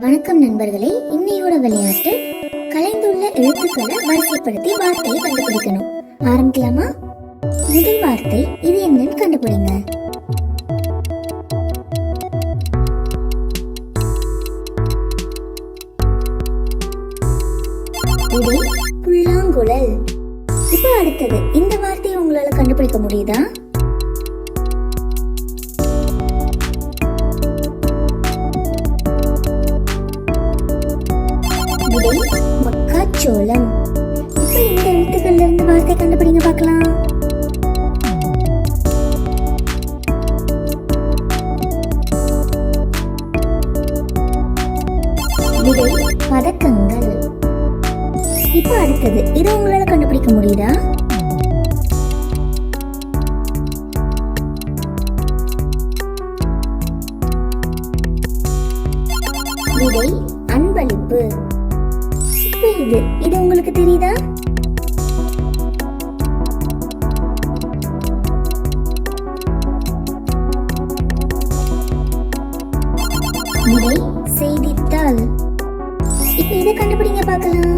வணக்கம் நண்பர்களே இன்னையோட விளையாட்டு கலைந்துள்ள எழுத்துக்களை வரிசைப்படுத்தி வார்த்தையை கண்டுபிடிக்கணும். ஆரம்பிக்கலாமா? முதல் வார்த்தை இது என்னன்னு கண்டுபிடிங்க. இது புல்லாங்குழல். இப்போ அடுத்தது இந்த வார்த்தையை உங்களால கண்டுபிடிக்க முடியுதா? இப்போ அடுத்தது இதை உங்களால கண்டுபிடிக்க முடியுதா? விடை அன்பளிப்பு. இப்போ இது இது உங்களுக்கு தெரியுதா? விடை செய்தித்தாள். இப்போ இதை கண்டுபிடிங்க பார்க்கலாம்.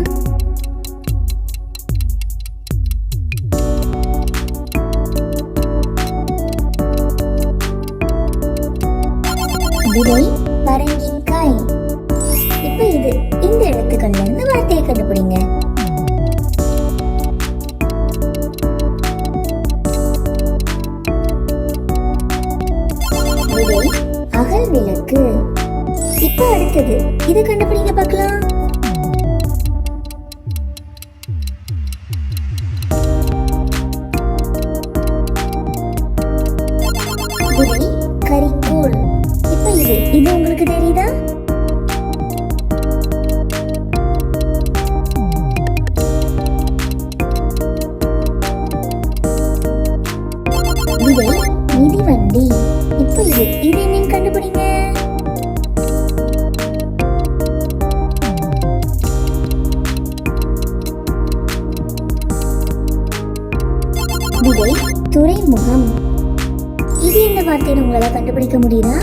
விடை பரங்கிக்காய். இப்போ இது இந்த எழுத்துக்கள்ல இருந்து வார்த்தையை கண்டுபிடிங்க. விடை அகல் விளக்கு. இப்போ அடுத்தது இதை கண்டுபிடிங்க பார்க்கலாம். இப்போ இது இது என்னன்னு கண்டுபிடிங்க. விடை துறைமுகம். இது என்ன வார்த்தைன்னு உங்களால் கண்டுபிடிக்க முடியுதா?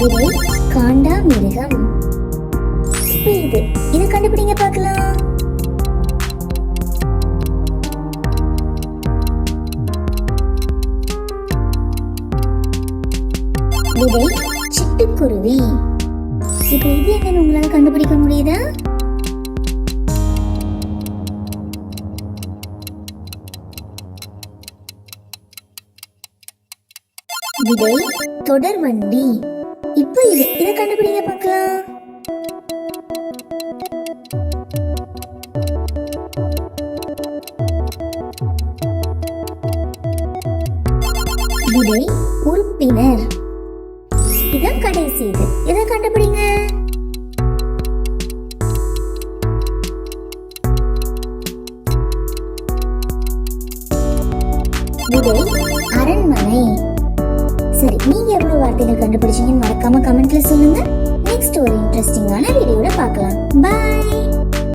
விடை காண்டா மிருகம். இது விடை சிட்டுக்குருவி. இப்போ இது என்னன்னு உங்களால கண்டுபிடிக்க முடியுதா? விடை தொடர் வண்டி. இப்போ இது இதை கண்டுபிடிங்க பார்க்கலாம். விடை உறுப்பினர். இதான் கடைசி இது இதை கண்டுபிடிங்க? விடை அரண்மனை. சரி நீங்க எவ்வளவு வார்த்தைகள் கண்டுபிடிச்சீங்கன்னு மறக்காம கமெண்ட்ல சொல்லுங்க. நெக்ஸ்ட் ஒரு இன்ட்ரெஸ்டிங்கான வீடியோல பார்க்கலாம். பாய்